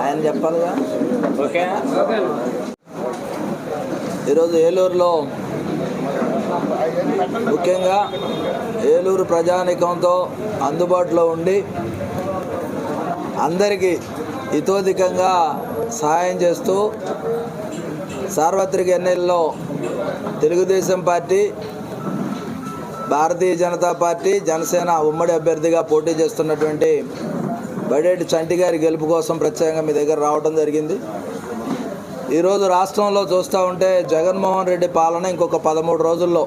ఆయన చెప్పాలిగా? ఓకే. ఈరోజు ఏలూరులో ముఖ్యంగా ఏలూరు ప్రజానికంతో అందుబాటులో ఉండి అందరికీ ఇతోధికంగా సహాయం చేస్తూ సార్వత్రిక ఎన్నికల్లో తెలుగుదేశం పార్టీ భారతీయ జనతా పార్టీ జనసేన ఉమ్మడి అభ్యర్థిగా పోటీ చేస్తున్నటువంటి బడేటి చంటి గారి గెలుపు కోసం ప్రత్యేకంగా మీ దగ్గర రావడం జరిగింది. ఈరోజు రాష్ట్రంలో చూస్తూ ఉంటే జగన్మోహన్ రెడ్డి పాలన ఇంకొక పదమూడు రోజుల్లో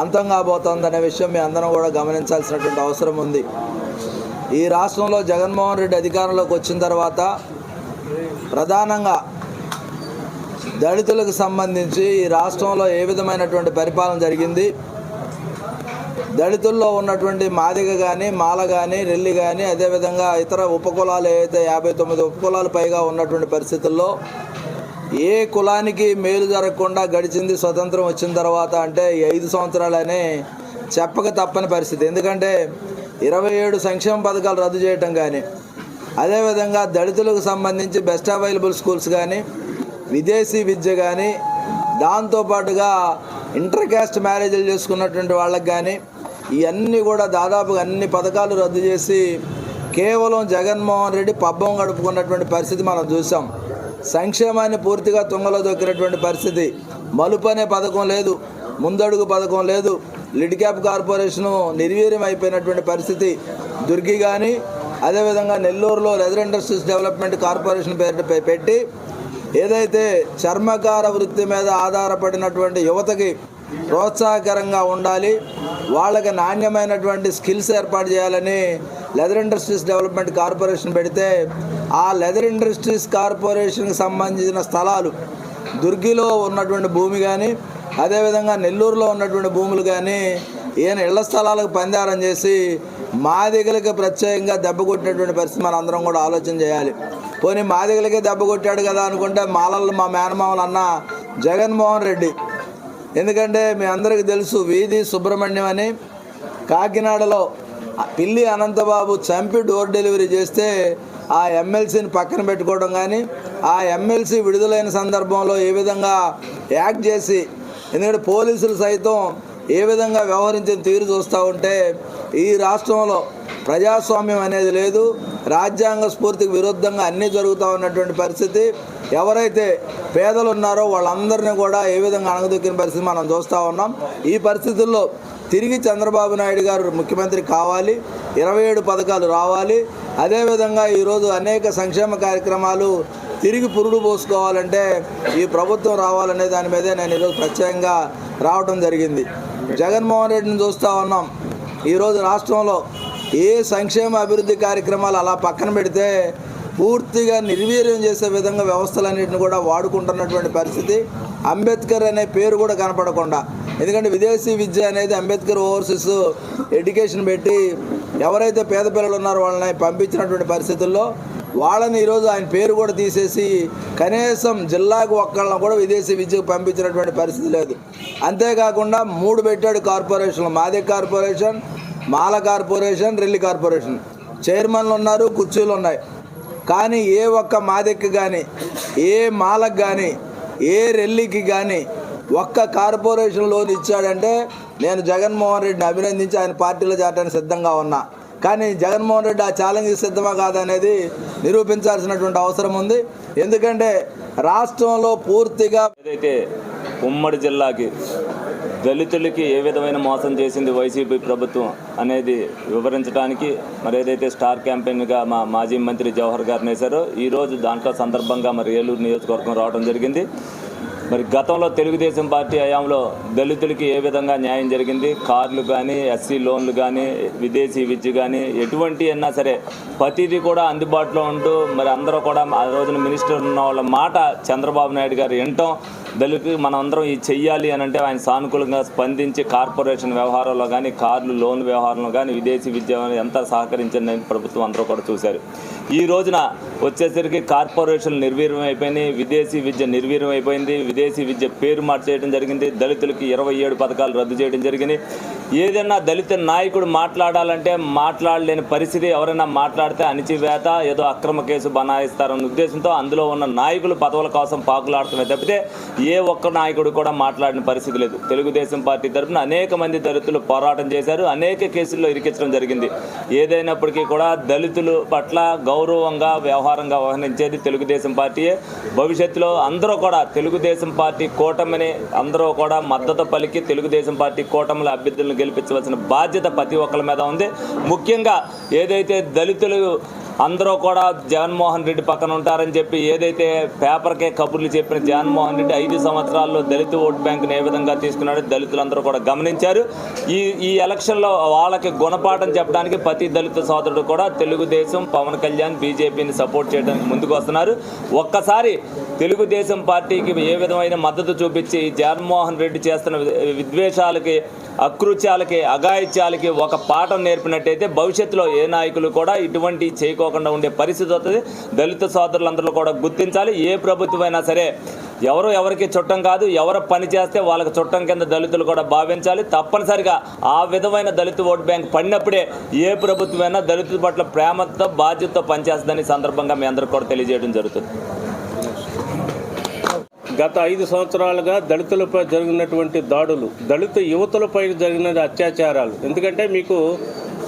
అంతం కాబోతోందనే విషయం మీ అందరం కూడా గమనించాల్సినటువంటి అవసరం ఉంది. ఈ రాష్ట్రంలో జగన్మోహన్ రెడ్డి అధికారంలోకి వచ్చిన తర్వాత ప్రధానంగా దళితులకు సంబంధించి ఈ రాష్ట్రంలో ఏ విధమైనటువంటి పరిపాలన జరిగింది దళితుల్లో ఉన్నటువంటి మాదిగ కానీ మాల కానీ రెల్లి కానీ అదేవిధంగా ఇతర ఉపకులాలు ఏవైతే యాభై తొమ్మిది ఉపకులాలు పైగా ఉన్నటువంటి పరిస్థితుల్లో ఏ కులానికి మేలు జరగకుండా గడిచింది స్వతంత్రం వచ్చిన తర్వాత అంటే ఐదు సంవత్సరాలని చెప్పక తప్పని పరిస్థితి. ఎందుకంటే ఇరవై ఏడు సంక్షేమ పథకాలు రద్దు చేయటం కానీ అదేవిధంగా దళితులకు సంబంధించి బెస్ట్ అవైలబుల్ స్కూల్స్ కానీ విదేశీ విద్య కానీ దాంతోపాటుగా ఇంటర్ క్యాస్ట్ మ్యారేజ్లు చేసుకున్నటువంటి వాళ్ళకి కానీ ఇవన్నీ కూడా దాదాపుగా అన్ని పథకాలు రద్దు చేసి కేవలం జగన్మోహన్ రెడ్డి పబ్బం గడుపుకున్నటువంటి పరిస్థితి మనం చూసాం. సంక్షేమాన్ని పూర్తిగా తుంగలో దొక్కినటువంటి పరిస్థితి. మలుపు అనే పథకం లేదు ముందడుగు పథకం లేదు లిడ్ క్యాప్ కార్పొరేషను నిర్వీర్యం అయిపోయినటువంటి పరిస్థితి. దుర్గి కానీ అదేవిధంగా నెల్లూరులో లెదర్ ఇండస్ట్రీస్ డెవలప్మెంట్ కార్పొరేషన్ పేరు పెట్టి ఏదైతే చర్మకార వృత్తి మీద ఆధారపడినటువంటి యువతకి ప్రోత్సాహకరంగా ఉండాలి. వాళ్ళకి నాణ్యమైనటువంటి స్కిల్స్ ఏర్పాటు చేయాలని లెదర్ ఇండస్ట్రీస్ డెవలప్మెంట్ కార్పొరేషన్ పెడితే ఆ లెదర్ ఇండస్ట్రీస్ కార్పొరేషన్కి సంబంధించిన స్థలాలు దుర్గిలో ఉన్నటువంటి భూమి కానీ అదేవిధంగా నెల్లూరులో ఉన్నటువంటి భూములు కానీ ఈయన ఇళ్ళ స్థలాలకు పందారం చేసి మాదిగలకి ప్రత్యేకంగా దెబ్బ కొట్టినటువంటి పరిస్థితి మనం అందరం కూడా ఆలోచన చేయాలి. పోనీ మాదిగలకే దెబ్బ కొట్టాడు కదా అనుకుంటే మాలలు మా మేనమామలు అన్న జగన్మోహన్ రెడ్డి ఎందుకంటే మీ అందరికీ తెలుసు వీధి సుబ్రహ్మణ్యం అని కాకినాడలో పిల్లి అనంతబాబు చంపి డోర్ డెలివరీ చేస్తే ఆ ఎమ్మెల్సీని పక్కన పెట్టుకోవడం కానీ ఆ ఎమ్మెల్సీ విడుదలైన సందర్భంలో ఏ విధంగా యాక్ట్ చేసి ఎందుకంటే పోలీసులు సైతం ఏ విధంగా వ్యవహరించిన తీరు చూస్తూ ఉంటే ఈ రాష్ట్రంలో ప్రజాస్వామ్యం అనేది లేదు. రాజ్యాంగ స్ఫూర్తికి విరుద్ధంగా అన్నీ జరుగుతూ ఉన్నటువంటి పరిస్థితి. ఎవరైతే పేదలు ఉన్నారో వాళ్ళందరినీ కూడా ఏ విధంగా అణగదొక్కిన పరిస్థితి మనం చూస్తూ ఉన్నాం. ఈ పరిస్థితుల్లో తిరిగి చంద్రబాబు నాయుడు గారు ముఖ్యమంత్రి కావాలి. ఇరవై ఏడు పథకాలు రావాలి. అదేవిధంగా ఈరోజు అనేక సంక్షేమ కార్యక్రమాలు తిరిగి పురుడు పోసుకోవాలంటే ఈ ప్రభుత్వం రావాలనే దాని మీదే నేను ఈరోజు ప్రత్యేకంగా రావడం జరిగింది. జగన్మోహన్ రెడ్డిని చూస్తూ ఉన్నాం. ఈరోజు రాష్ట్రంలో ఏ సంక్షేమ అభివృద్ధి కార్యక్రమాలు అలా పక్కన పెడితే పూర్తిగా నిర్వీర్యం చేసే విధంగా వ్యవస్థలన్నింటిని కూడా వాడుకుంటున్నటువంటి పరిస్థితి. అంబేద్కర్ అనే పేరు కూడా కనపడకుండా. ఎందుకంటే విదేశీ విద్య అనేది అంబేద్కర్ ఓవర్సీస్ ఎడ్యుకేషన్ పెట్టి ఎవరైతే పేద పిల్లలు ఉన్నారో వాళ్ళని పంపించినటువంటి పరిస్థితుల్లో వాళ్ళని ఈరోజు ఆయన పేరు కూడా తీసేసి కనీసం జిల్లాకు ఒక్కళ్ళని కూడా విదేశీ విద్యకు పంపించినటువంటి పరిస్థితి లేదు. అంతేకాకుండా మూడు పెట్టాడు కార్పొరేషన్లు. మాదే corporation Mala corporation Relli corporation. చైర్మన్లు ఉన్నారు కుర్చీలు ఉన్నాయి. కానీ ఏ ఒక్క మాదెక్కి కానీ ఏ మాలకు కానీ ఏ రెల్లికి కానీ ఒక్క కార్పొరేషన్ లోన్ ఇచ్చాడంటే నేను జగన్మోహన్ రెడ్డిని అభినందించి ఆయన పార్టీలో చేరడానికి సిద్ధంగా ఉన్నా. కానీ జగన్మోహన్ రెడ్డి ఆ ఛాలెంజ్ సిద్ధమా కాదనేది నిరూపించాల్సినటువంటి అవసరం ఉంది. ఎందుకంటే రాష్ట్రంలో పూర్తిగా ఏదైతే ఉమ్మడి జిల్లాకి దళితులకి ఏ విధమైన మోసం చేసింది వైసీపీ ప్రభుత్వం అనేది వివరించడానికి మరి ఏదైతే స్టార్ క్యాంపెయిన్గా మా మాజీ మంత్రి జవహర్ గారిని వేశారో ఈరోజు దాంట్లో సందర్భంగా మరి ఏలూరు నియోజకవర్గం రావడం జరిగింది. మరి గతంలో తెలుగుదేశం పార్టీ హయాంలో దళితులకి ఏ విధంగా న్యాయం జరిగింది? కార్లు కానీ ఎస్సీ లోన్లు కానీ విదేశీ విద్య కానీ ఎటువంటి అయినా సరే ప్రతిదీ కూడా అందుబాటులో ఉంటూ మరి అందరూ కూడా ఆ రోజున మినిస్టర్ ఉన్న వాళ్ళ మాట చంద్రబాబు నాయుడు గారు వినటం దళితులు మనం అందరం ఇది చెయ్యాలి అని అంటే ఆయన సానుకూలంగా స్పందించి కార్పొరేషన్ వ్యవహారంలో కానీ కార్లు లోన్ వ్యవహారంలో కానీ విదేశీ విద్య ఎంత సహకరించిందని ప్రభుత్వం అందరూ కూడా చూశారు. ఈ రోజున వచ్చేసరికి కార్పొరేషన్ నిర్వీర్యం అయిపోయినాయి విదేశీ విద్య నిర్వీర్యం అయిపోయింది విదేశీ విద్య పేరు మార్చేయడం జరిగింది దళితులకి ఇరవై ఏడు పథకాలు రద్దు చేయడం జరిగింది. ఏదైనా దళిత నాయకుడు మాట్లాడాలంటే మాట్లాడలేని పరిస్థితి ఎవరైనా మాట్లాడితే అణిచివేత ఏదో అక్రమ కేసు బనాయిస్తారన్న ఉద్దేశంతో అందులో ఉన్న నాయకులు పదవుల కోసం పాకులాడుతున్నాయి తప్పితే ఏ ఒక్క నాయకుడు కూడా మాట్లాడిన పరిస్థితి లేదు. తెలుగుదేశం పార్టీ తరఫున అనేక మంది దళితులు పోరాటం చేశారు. అనేక కేసుల్లో ఇరికించడం జరిగింది. ఏదైనప్పటికీ కూడా దళితులు పట్ల గౌరవంగా వ్యవహారంగా వ్యవహరించేది తెలుగుదేశం పార్టీయే. భవిష్యత్తులో అందరూ కూడా తెలుగుదేశం పార్టీ కూటమిని అందరూ కూడా మద్దతు పలికి తెలుగుదేశం పార్టీ కూటమిల అభ్యర్థులను గెలిపించవలసిన బాధ్యత ప్రతి ఒక్కరి మీద ఉంది. ముఖ్యంగా ఏదైతే దళితులు అందరూ కూడా జగన్మోహన్ రెడ్డి పక్కన ఉంటారని చెప్పి ఏదైతే పేపర్కే కబుర్లు చెప్పిన జగన్మోహన్ రెడ్డి ఐదు సంవత్సరాల్లో దళిత ఓట్ బ్యాంకును ఏ విధంగా తీసుకున్నాడో దళితులందరూ కూడా గమనించారు. ఈ ఈ ఎలక్షన్లో వాళ్ళకి గుణపాఠం చెప్పడానికి ప్రతి దళిత సోదరుడు కూడా తెలుగుదేశం పవన్ కళ్యాణ్ బీజేపీని సపోర్ట్ చేయడానికి ముందుకు వస్తున్నారు. ఒక్కసారి తెలుగుదేశం పార్టీకి ఏ విధమైన మద్దతు చూపించి జగన్మోహన్ రెడ్డి చేస్తున్న విద్వేషాలకి అకృత్యాలకి అఘాయిత్యాలకి ఒక పాఠం నేర్పినట్టయితే భవిష్యత్తులో ఏ నాయకులు కూడా ఇటువంటి పట్టించుకోకుండా ఉండే పరిస్థితి వస్తుంది. దళిత సోదరులందరూ కూడా గుర్తించాలి. ఏ ప్రభుత్వమైనా సరే ఎవరు ఎవరికి చుట్టం కాదు ఎవరు పని చేస్తే వాళ్ళకి చుట్టం కింద దళితులు కూడా భావించాలి. తప్పనిసరిగా ఆ విధమైన దళిత ఓట్ బ్యాంక్ పడినప్పుడే ఏ ప్రభుత్వమైనా దళితుల పట్ల ప్రేమతో బాధ్యతతో పనిచేస్తుందని సందర్భంగా మీ అందరికి కూడా తెలియజేయడం జరుగుతుంది. గత ఐదు సంవత్సరాలుగా దళితులపై జరిగినటువంటి దాడులు దళిత యువతులపై జరిగిన అత్యాచారాలు. ఎందుకంటే మీకు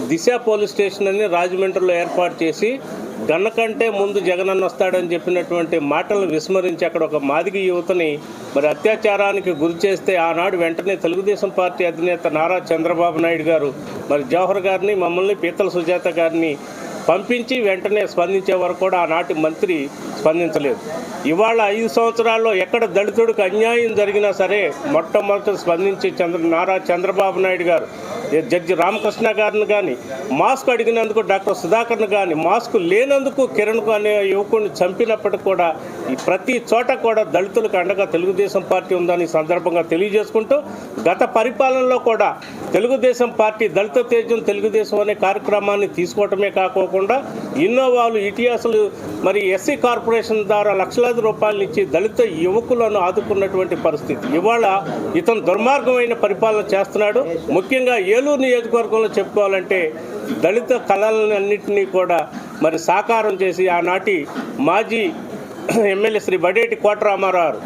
దిశ పోలీస్ స్టేషన్ అని రాజమండ్రిలో ఏర్పాటు చేసి గన్నకంటే ముందు జగనన్న వస్తాడని చెప్పినటువంటి మాటలను విస్మరించి అక్కడ ఒక మాదిగ యువతని మరి అత్యాచారానికి గురి చేస్తే ఆనాడు వెంటనే తెలుగుదేశం పార్టీ అధినేత నారా చంద్రబాబు నాయుడు గారు మరి జవహర్ గారిని మమ్మల్ని పీతల సుజాత గారిని పంపించి వెంటనే స్పందించే వరకు కూడా ఆనాటి మంత్రి స్పందించలేదు. ఇవాళ ఐదు సంవత్సరాల్లో ఎక్కడ దళితుడికి అన్యాయం జరిగినా సరే మొట్టమొదట స్పందించి చంద్ర నారా చంద్రబాబు నాయుడు గారు జడ్జి రామకృష్ణ గారిని కానీ మాస్క్ అడిగినందుకు డాక్టర్ సుధాకర్ని కానీ మాస్క్ లేనందుకు కిరణ్ అనే యువకుడిని చంపినప్పటికి కూడా ఈ ప్రతి చోట కూడా దళితులకు అండగా తెలుగుదేశం పార్టీ ఉందని సందర్భంగా తెలియజేసుకుంటూ గత పరిపాలనలో కూడా తెలుగుదేశం పార్టీ దళిత తేజం తెలుగుదేశం అనే కార్యక్రమాన్ని తీసుకోవటమే కాకోకుండా ఇన్నోవాలు ఇటియాసులు మరి ఎస్సీ కార్పొరేషన్ ద్వారా లక్షలాది రూపాయలు ఇచ్చి దళిత యువకులను ఆదుకున్నటువంటి పరిస్థితి. ఇవాళ ఇతను దుర్మార్గమైన పరిపాలన చేస్తున్నాడు. ముఖ్యంగా ఏ ఏలూరు నియోజకవర్గంలో చెప్పుకోవాలంటే దళిత కళలన్నింటినీ కూడా మరి సాకారం చేసి ఆనాటి మాజీ ఎమ్మెల్యే శ్రీ బడేటి కోటరామారావు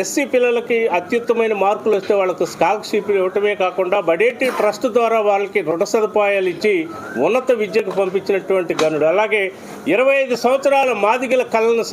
ఎస్సీ పిల్లలకి అత్యుత్తమైన మార్కులు వస్తే వాళ్ళకు స్కాలర్షిప్ ఇవ్వటమే కాకుండా బడేటి ట్రస్ట్ ద్వారా వాళ్ళకి రుణ సదుపాయాలు ఇచ్చి ఉన్నత విద్యకు పంపించినటువంటి గనుడు. అలాగే ఇరవై ఐదు సంవత్సరాల మాదిగల కళలను